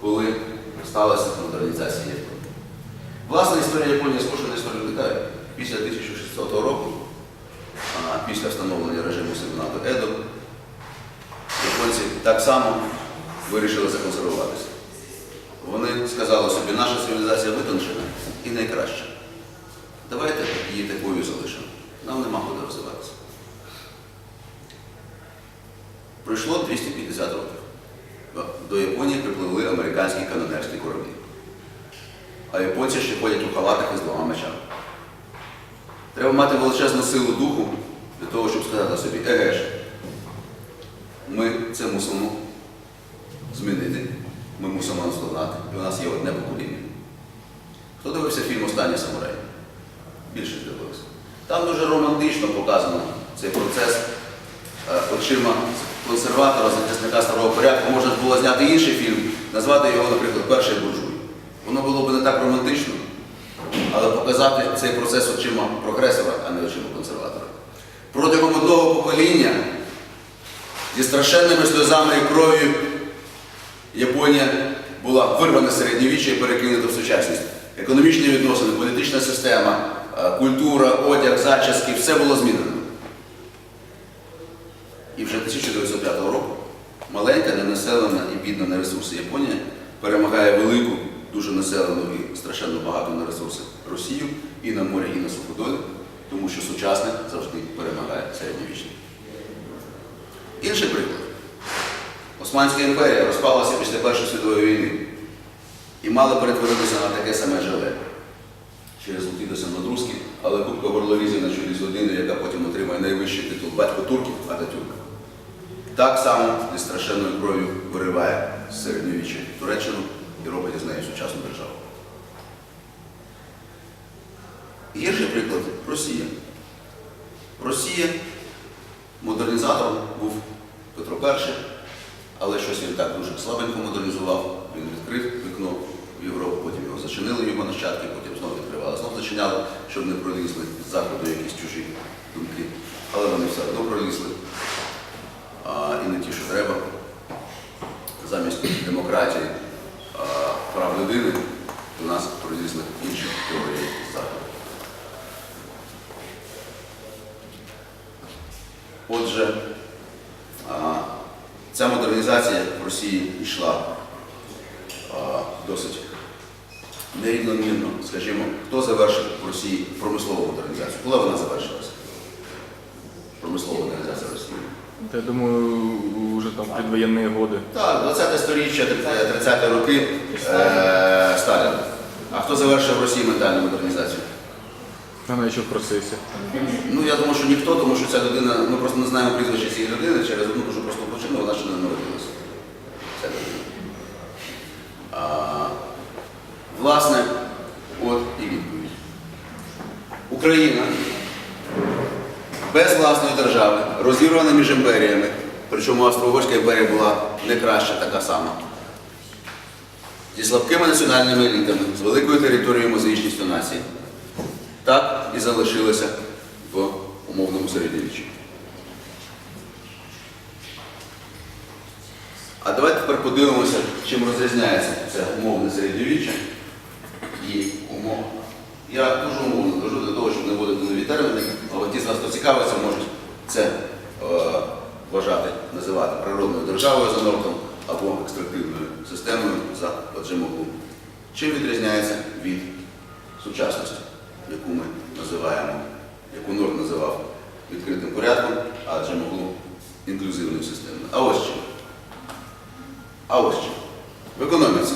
коли сталася модернізація Японії. Власне, історія Японії схожа на історію Китаю. Після 1600 року, після встановлення режиму Сенату Едо, японці так само вирішили законсервуватися. Вони сказали собі, наша цивілізація витончена і найкраща. Давайте її такою залишимо. Нам нема куди розвиватися. Пройшло 250 років. До Японії припливли американські канонерські кораблі. А японці ще ходять у халатах із двома мечами. Треба мати величезну силу духу для того, щоб сказати собі, еге ж, ми це мусимо змінити, ми мусимо наздогнати, і у нас є одне покоління. Хто дивився фільм Останній самурай? Більшість дивився. Там дуже романтично показано цей процес е, очима консерватора, захисника старого порядку. Можна було зняти інший фільм, назвати його, наприклад, Перший буржуй. Воно було б не так романтично, але показати цей процес очима прогресора, а не очима консерватора. Протягом одного покоління зі страшенними сльозами і кров'ю Японія була вирвана з середньовіччя і перекинута в сучасність. Економічні відносини, політична система, е, культура, одяг, зачіски все було змінено. І вже 1905 року маленька, ненаселена і бідна на ресурси Японія перемагає велику, дуже населену і страшенно багато на ресурси Росію і на морі, і на суходолі, тому що сучасне завжди перемагає середньовічне. Інший приклад. Османська імперія розпалася після Першої світової війни і мала перетворитися на таке саме желе. Через Лутідоса Надрузькі, але кубка горлорізів на чолі з людиною, яка потім отримає найвищий титул батько турків Ататюрка. Так само зі страшенною кров'ю вириває з середньовіччя Туреччину і робить із нею сучасну державу. Гірший приклад Росія. Росія модернізатором був Петро І, але щось він так дуже слабенько модернізував. Він відкрив вікно в Європу, потім його зачинили його нащадки, потім знову відкривали, знову зачиняли, щоб не пролізли з заходу якісь чужі думки. Але вони все одно пролізли. А, і не ті, що треба. Замість демократії, а, прав людини до нас пролізли інші теорії заходу. Отже, а, ця модернізація в Росії йшла а, досить нерівномірно. Скажімо, хто завершив в Росії промислову модернізацію? Коли вона завершилася? Промислова модернізація Росії. Я думаю, уже там в предвоєнні годи. Так, 20 сторіччя, 30 роки е, Сталін. А хто завершив в Росії ментальну модернізацію? Вона ще в процесі. Ну, я думаю, що ніхто, тому що ця людина, ми просто не знаємо прізвище цієї людини через одну дуже просту причину, вона ще не народилася. Ця людина. А, власне, от і відповідь. Україна без власної держави, розірвана між імперіями, причому Австро-Угорська імперія була не краща така сама. Зі слабкими національними елітами, з великою територією музичністю нації так і залишилися в умовному середньовіччі. А давайте тепер подивимося, чим розрізняється це умовне середньовіччя і умова. Я дуже умовно кажу для того, щоб не вводити нові терміни, але ті з нас, хто цікавиться, можуть це е, вважати, називати природною державою за Нортом або екстрактивною системою за Джимоглу. Чим відрізняється від сучасності, яку ми називаємо, яку Норт називав відкритим порядком, а Джимоглу інклюзивною системою. А ось чим. А ось чим. В економіці.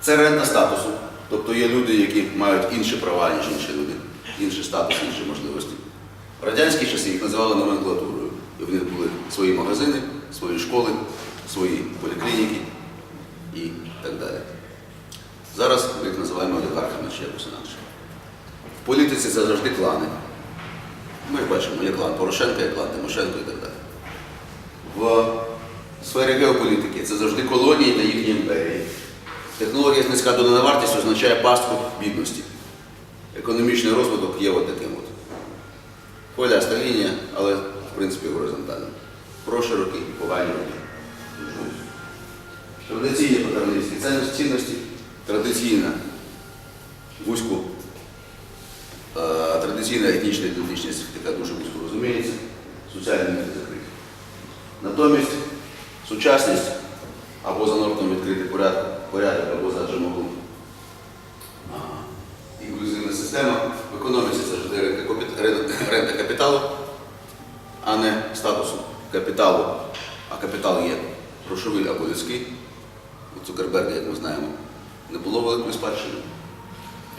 Це рента статусу. Тобто є люди, які мають інші права, ніж інші люди, інший статус, інші можливості. В радянські часи їх називали номенклатурою. І в них були свої магазини, свої школи, свої поліклініки і так далі. Зараз ми їх називаємо олігархами чи якось інакше. В політиці це завжди клани. Ми бачимо, є клан Порошенка, є клан Тимошенко і так далі. В сфері геополітики це завжди колонії та їхні імперії. Технологія низька додана вартість означає пастку бідності. Економічний розвиток є от таким от. Хвиляста лінія, але в принципі горизонтальна. Про широкі, погані роки. традиційні патерналістські цінності- традиційна вузьку, е, традиційна етнічна ідентичність, яка дуже вузько розуміється, соціальні міфи закриті. Натомість сучасність або за нормом відкритий порядок, порядок або за джемоглу. Інклюзивна система в економіці це завжди ринка капіталу, а не статусу капіталу. А капітал є грошовий або людський. У Цукерберга, як ми знаємо, не було великої спадщини.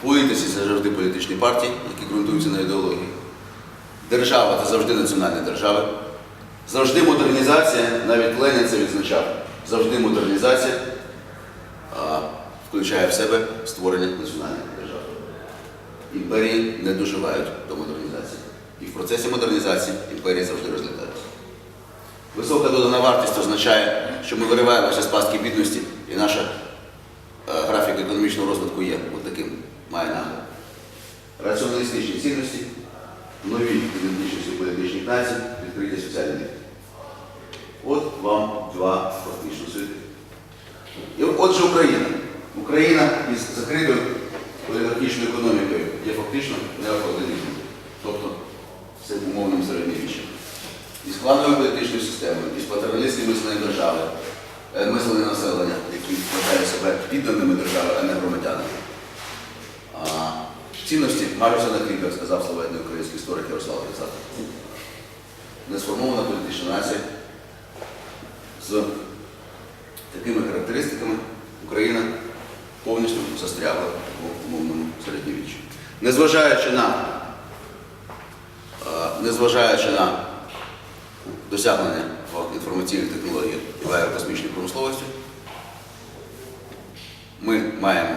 Політиці це завжди політичні партії, які ґрунтуються на ідеології. Держава це завжди національна держава. Завжди модернізація, навіть Ленін це відзначав, завжди модернізація включає в себе створення національної держави. Імперії не доживають до модернізації. І в процесі модернізації імперії завжди розглядаються. Висока додана вартість означає, що ми вириваємося з пастки бідності, і наш е, графік економічного розвитку є от таким, має нагляд. Раціоналістичні цінності, нові ідентичності політичних націй, відкриті соціальні ліки. От вам два фактично світи. І отже, Україна. Україна із закритою олігархічною економікою є фактично неофеодалізмом, тобто це умовним середньовіччям. Із клановою політичною системою, із патерналістським мисленням держави, е, мисленням населення, які вважають себе підданими держави, а не громадянами. А цінності маються на хліб, як сказав славетний український історик Ярослав Грицак. Несформована політична нація з такими характеристиками Україна повністю застрягла в умовному середньовіччі. Незважаючи на, е, незважаючи на досягнення інформаційних технологіях і в аерокосмічній промисловості, ми маємо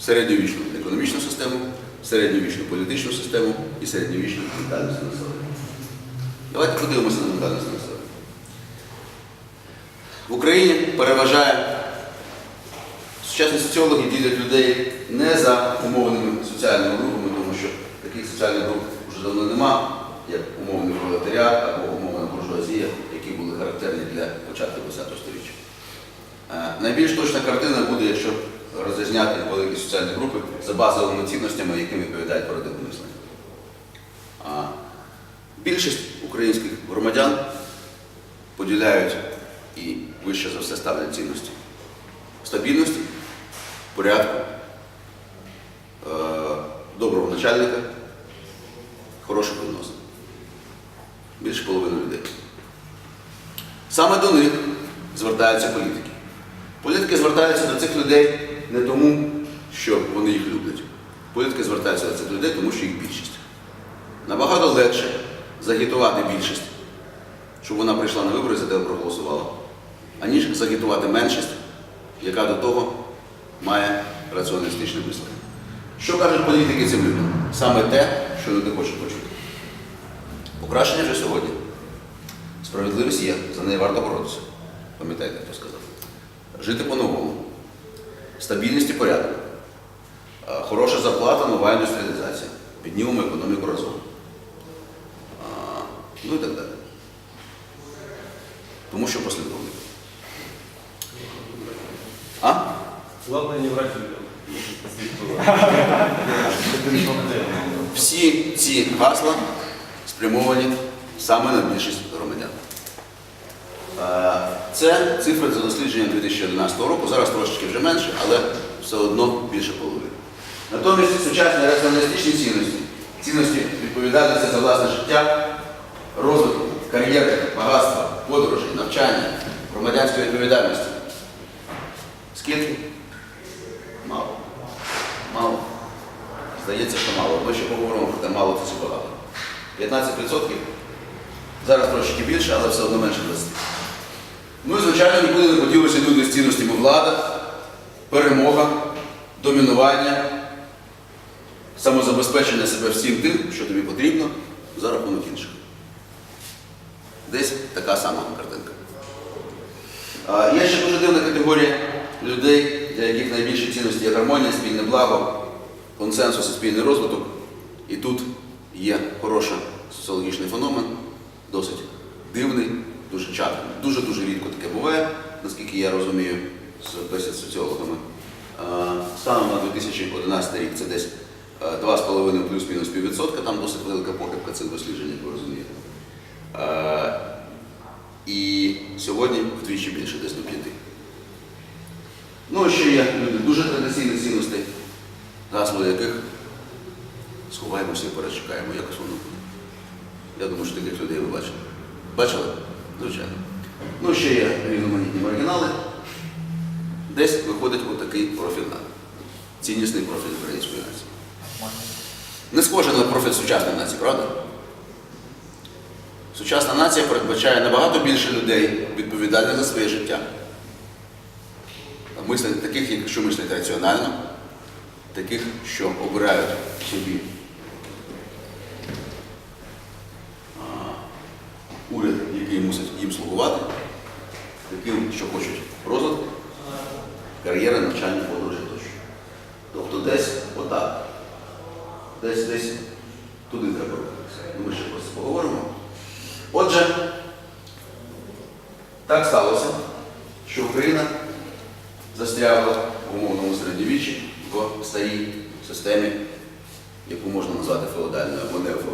середньовічну економічну систему, середньовічну політичну систему і середньовічну ментальність населення. Давайте подивимося на ментальність населення. В Україні переважає сучасні соціологи ділять людей не за умовними соціальними групами, тому що таких соціальних груп вже давно нема, як умовний пролетаріат або умовна буржуазія, які були характерні для початку ХХ століття. Е, Найбільш точна картина буде, якщо розрізняти великі соціальні групи за базовими цінностями, яким відповідають парадигми мислення. Більшість українських громадян поділяють і вище за все ставлять цінності стабільності, порядку, е, доброго начальника, хороших відносин. Більше половини людей. Саме до них звертаються політики. Політики звертаються до цих людей не тому, що вони їх люблять. Політики звертаються до цих людей, тому що їх більшість. Набагато легше загітувати більшість, щоб вона прийшла на вибори і за тебе проголосувала, аніж загітувати меншість, яка до того має раціоналістичне мислення. Що кажуть політики цим людям? Саме те, що люди хочуть почути. Покращення вже сьогодні. Справедливість є, за неї варто боротися. Пам'ятаєте, хто сказав. Жити по-новому. Стабільність і порядок. Хороша зарплата, нова індустріалізація. Піднімемо економіку разом. Ну і так далі. Тому що послідовник. А? Главное не врать людям. Всі ці гасла спрямовані саме на більшість громадян. Е, Це цифри за дослідженням 2011 року, зараз трошечки вже менше, але все одно більше половини. Натомість сучасні раціоналістичні цінності, цінності відповідальності за власне життя, розвитку, кар'єри, багатства, подорожей, навчання, громадянської відповідальності. Скільки? Мало. Мало. Здається, що мало. Ми ще поговоримо про мало це чи багато. 15%. Зараз трошки більше, але все одно менше 20. Ну і, звичайно, нікуди не поділися люди з цінностями влада, перемога, домінування, самозабезпечення себе всім тим, що тобі потрібно, за рахунок інших. Десь така сама картинка. Є ще дуже дивна категорія людей, для яких найбільші цінності є гармонія, спільне благо, консенсус і спільний розвиток. І тут є хороший соціологічний феномен, досить дивний, дуже часто, дуже-дуже рідко таке буває, наскільки я розумію. з з соціологами. Е, Станом на 2011 рік це десь е, 2,5 плюс-мінус піввідсотка, там досить велика похибка цих досліджень, як ви розумієте. Е, І сьогодні вдвічі більше, десь до 5. Ну, ще є люди дуже традиційних цінностей, гасло яких сховаємося і перечекаємо, якось воно. Я думаю, що таких людей ви бачили. Бачили? Звичайно. Ну, ще є різноманітні маргінали. Десь виходить отакий профіль на ціннісний профіль української нації. Не схоже на профіль сучасної нації, правда? Сучасна нація передбачає набагато більше людей, відповідальних за своє життя. Мислять таких, як- що мислять раціонально, таких, що обирають собі уряд, який мусить їм слугувати, таким, що хочуть розвитку, кар'єри, навчання, подорожі тощо. Тобто десь отак. Десь десь туди треба рухатися. Ну, Ми ще про це поговоримо. Отже, так сталося, що Україна застрягла в умовному середньовіччі в старій системі, яку можна назвати феодальною або неофеодальною.